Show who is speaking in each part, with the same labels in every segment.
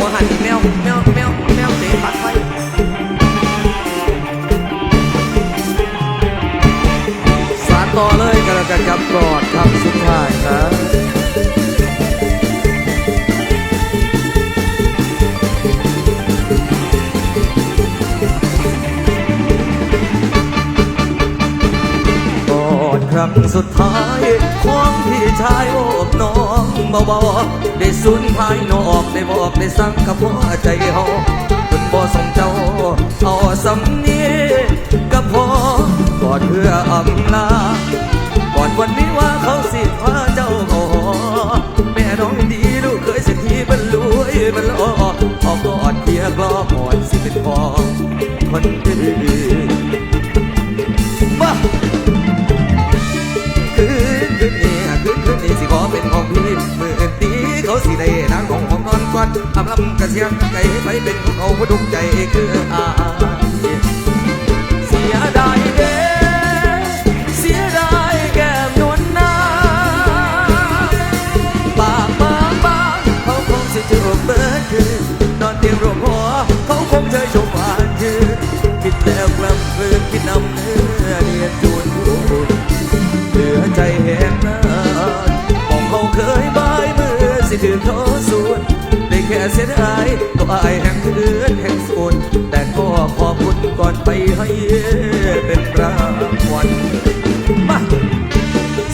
Speaker 1: หัวหันแมวแมวแมวแมวเตะปัดไฟสานต่อเลยกันแล้วกันครับกอดคำสุดท้ายครับกอดครั้งสุดท้ายของพี่ชายโอบน้อ บาๆได้สูญภายนอกได้บอกได้สั่งกับหัวใจเฮาคุณบ่ส่งเจ้าเอาสำนีก็พอกอดเพื่ออำลาก่อนวันนี้ว่าเขาสิพาเจ้าขอแม่น้องดีลูกเคยเสียทีบรรลุยบรรลอออกกอดเพียกลอก่อนสิเป็นพอคนอื่ อำลำกระเสียงไก่ไปเป็นของเขาผู้ดุใจคืออา อายแห่งคืนแห่งส่วนแต่ก็ขอบุญก่อนไปให้เป็นรางวัลมา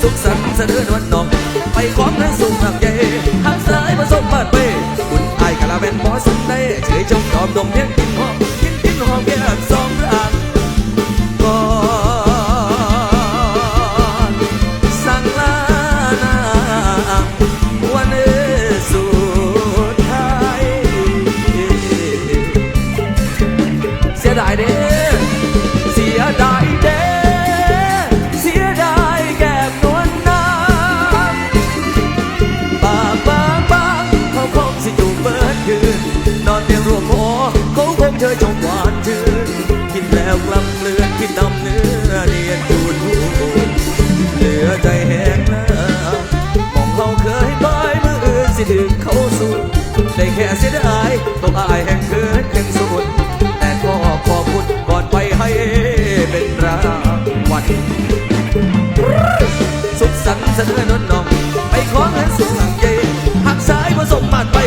Speaker 1: สุขสันต์เสนอวันน้อง ไปของนั้นสุขหักใหญ่หักสายผสมบาดเปคุณอายกะลาเป็นหมอสันได้เฉยจงยอมดมเพียงนหอมกิน บเลือนกินน้ำเนื้อเนียนจูนหูเหลือใจแห้งนะมองเขาเคยบายมืออื่นสิถึงเขาสู้ได้แค่เสียดายต้องอายแห่งเกินแห่งสุดแต่ก็ขอบคุณก่อนไปให้เป็นรางวัลสุขสันต์เสนอนนน้องไปขอเงินสูงหักเยหักสายผสมบาไป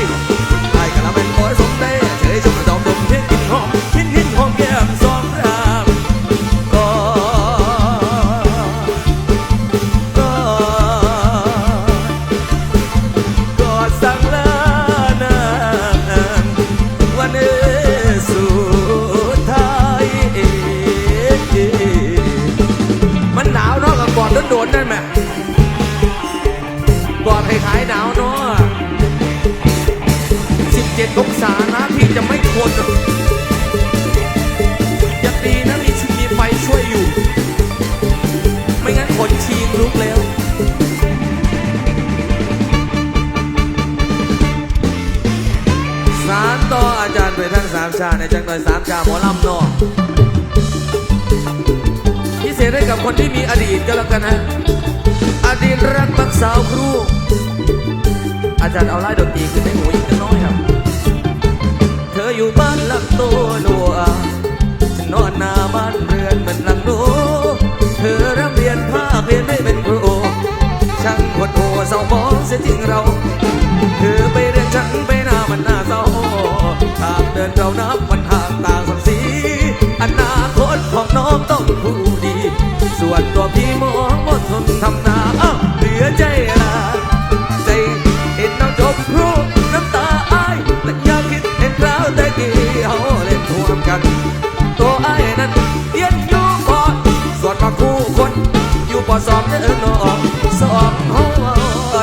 Speaker 1: โดนนั่นแหมกอดให้หายหนาวเนาะ17องศานะพี่จะไม่ทนยังดีนะมีมีไฟช่วยอยู่ ไม่งั้นขนชีลุกแล้วสารต่ออาจารย์ไปทั้งสามชาในจังหน่อยสามชาหมอลำเนาะ ให้กับคนที่มีอดีตก็แล้วกันนะอดีตรักบักสาวครู อาจารย์เอาไล่ดนตรีขึ้นในหูอีกนิดน้อยครับ เธออยู่บ้านหลังโตนัวฉันนอนหน้าบ้านเรือนเหมือนหลังโนเธอร่ำเรียนภาคเรียนไม่เป็นครูช่างหดหัวเศร้ามองเสียจริงเรา เธอไปเรียนฉันไปหน้ามันหน้าเศร้าทางเดินเรานับ ส่วนตัวพี่มองหมดทนทำนาอ้าวเหลือใจลาใจเห็นน้องจบครูน้ำตาอายแต่ยากคิดเห็นเราแต่กี้เขาเล่นทวมกัน ตัวอายนั้นเรียนอยู่ปอดส่วนมาคู่คน อยู่ปอสองเดินออสอบห้อ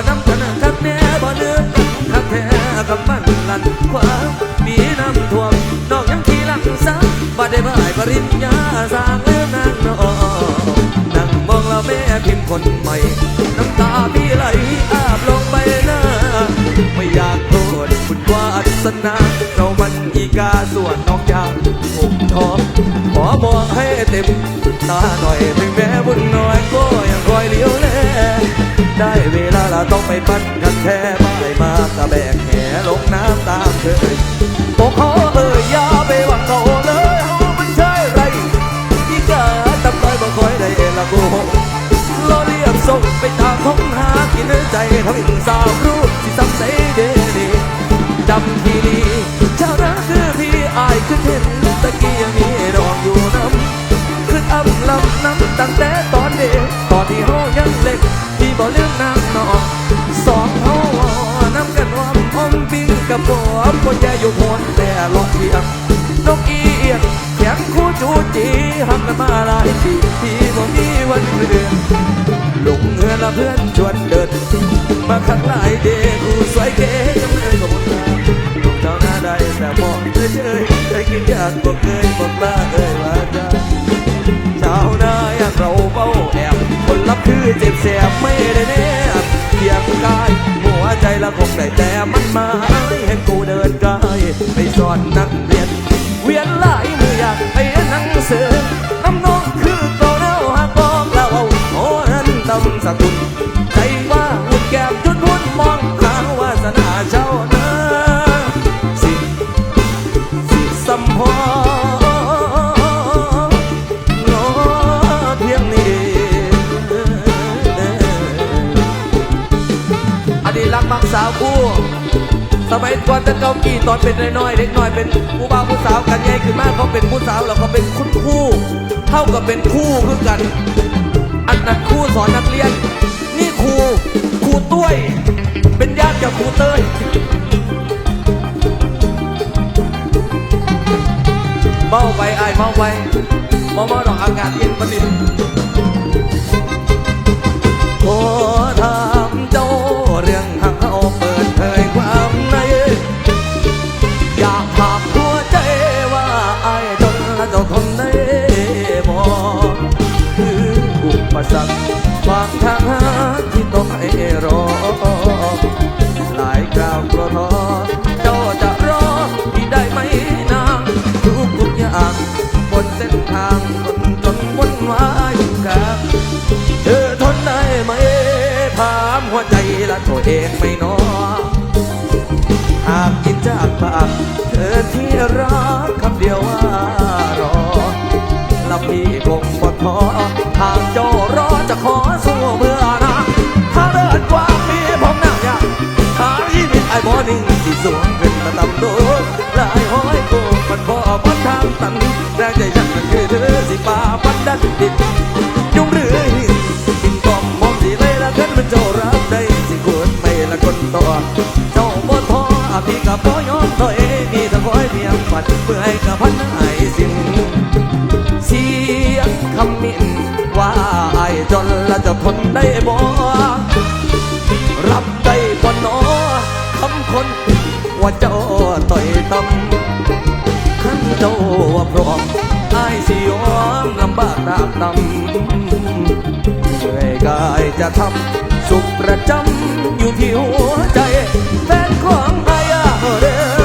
Speaker 1: งน้ำกันคักแน่บ่เลือกกันคักแท้กับมันลันความมีน้ำท่วมนอกยังขี่หลังซ้ำบ่ได้บ่ายปริญญา องให้เต็มตาหน่อยถึงแม้บุญน้อยก็ยังคอยเลี้ยวแลได้เวลาเราต้องไปปั้นกันแท้ไม่มากระแบกแหลงน้ำตามเคยพวกเขาเอ่ยอย่าไปหวังเขาเลยเขาไม่ใช่ไรที่กาตำต้อยบ่คอยได้ละกูรอเรียกส่งไปตามท้องหากินใจทั้งสาวรู้ที่ซ้ำใจเดดีจำทีนี้ น้ำตั้งแต่ตอนเด็กตอนที่เฮายังเล็กที่บ่ลืมนางนอกสองเฮาน้ำกันวอมอมปิ้งกับบอมบ่แย่อยู่โพนแต่ลองเพียงนกอีเอียงแข็งคู่จูจีหักกันมาหลายปีที่บ่มีวันเรือนลงเงินละเพื่อนชวนเดินมาข้างหลายเด็กผู้สวยเก๋จังเลยก็บ่ทางลูกเจ้าหน้าได้แต่มองเฉยๆเคยกินยากบ่เคยบอกลาเอ่ยว่าจ้า รับคือเจ็บแสบไม่ได้แนบเพียงกายหัวใจละคงได้แต่มันมาเห็นกูเดินกายไปสอนนักเรียน เวียนหลายมืออยากไปหนังสือน้ำนองคือโตเน่าหักอกแล้วเราโอ้นั้นตำสกุล มัยก่อนแต่เก่ากี่ตอนเป็นน้อยๆเด็กน้อยเป็นผู้บ่าวผู้สาวกันใหญ่ขึ้นมากเขาเป็นผู้สาวแล้วเขาเป็นคุณครูเท่ากับเป็นคู่คือกัน อันนั้นครูสอนนักเรียน นี่ครูครูต้วยเป็นญาติกับครูเต้ยเมาไปไอ้ายเมาไปเมาเมาดอกอากาศเย็นประดิษฐ์ขอถามเจ้าเรื่อง งไม่นอหากกินจากปากเธอที่รักคำเดียวว่ารอและพี่คงบ่ท้อหากเจ้ารอจะขอสู้เมื่อนะถ้าเดินกว่ามีผมนั่งยากหาชีวิตไอ้บ่นิ่งสิสูงขึ้นมาตำโดนลายห้อยโกงมันบ่บนทางตันแรงใจฉันก็คือเธอสิป่าปันดันดิน เพื่อให้กับพันหายสิ้นเสียงคำมินว่าไอจนละจะทนได้บ่รับได้บ่หนอคำคนว่าเจ้าต่อยตำขันเจ้าว่าพร้อมไอสิยอมลำบากตามตำเหนื่อยกายจะทำสุขประจำอยู่ที่หัวใจแฟนของไอ้เด้อ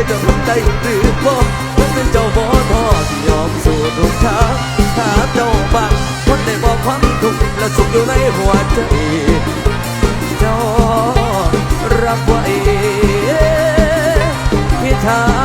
Speaker 1: หัวใจจะทำใจหรือบ่คนเป็นเจ้าบ่ทอที่ยอมสู่ทุกทางถ้าเจ้าบังคนได้บอกความทุกข์และสุขอยู่ในหัวใจเจ้ารับไว้พิธา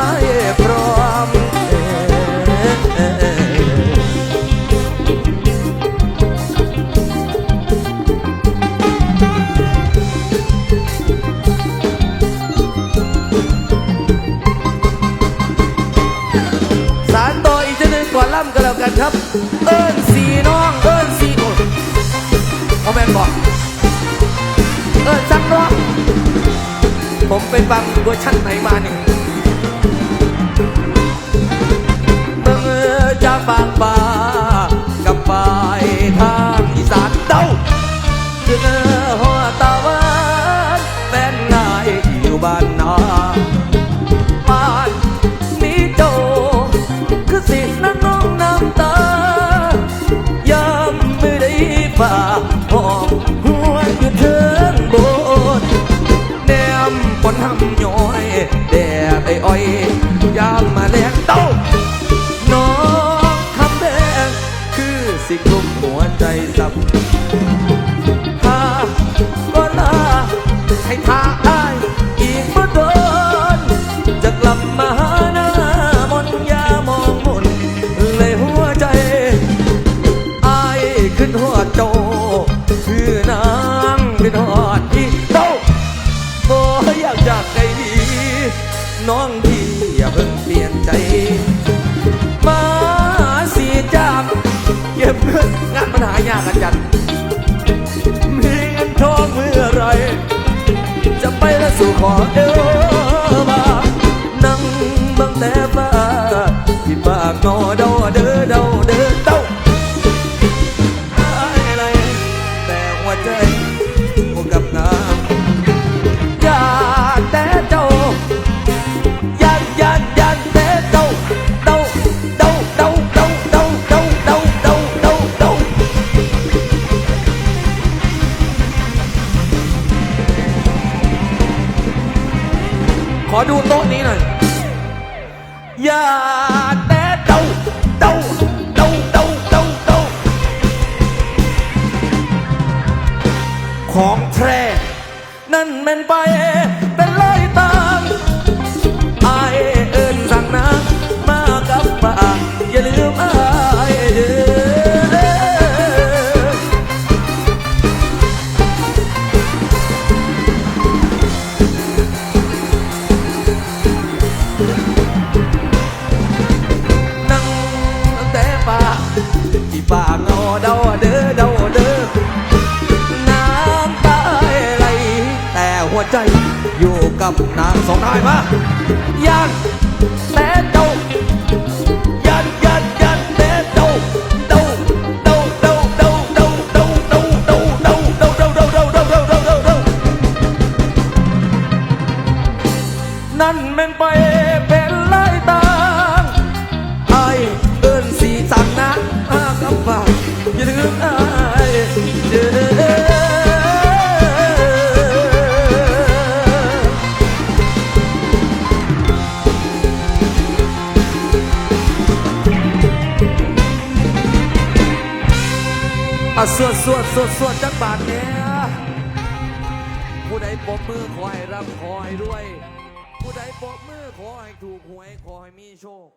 Speaker 1: ล่ำกันแล้วกันครับ เอิ้นสีน้องเอิ้นสีโอ้พ่อแม่นบอกเอิ้นสักน้องผมไปฟังเวอร์ชันไหนมาหนึ่งเมื่อจะฟังป่ากับฝ่ายทางอีสานเต้าเจอหัวตาหวานแฟนนายอยู่บ้าน ใจสับหาบ่ลาให้ทาอายอีกบ่โดนจะกลับมาหาหน้ามนยามองมนเลยหัวใจอายขึ้นหัวโจคือนางเป็นหอดอีโตบ่อยากจากไกดีน้องพี่อย่าเพิ่งเปลี่ยนใจ มาสีจากเก็บเงิน งานปัญหายากกันจัดมีเงินทองเมื่อไร จะไปและสู่ขอเอวมานั่งบังแต่ฟ้าที่ปากงอเดาเด้อเดา ขอดูโต๊ะนี้หน่อย อย่าแต่เดาเดาเดาเดาเดาเดาของแท้นั่นมันไป จุดนางสองท้ายมา สวดสวดสวดจักบาทเนี่ยผู้ใดปรบมือคอยรับคอยด้วย ผู้ใดปรบมือคอยถูกหวยคอยมีโชค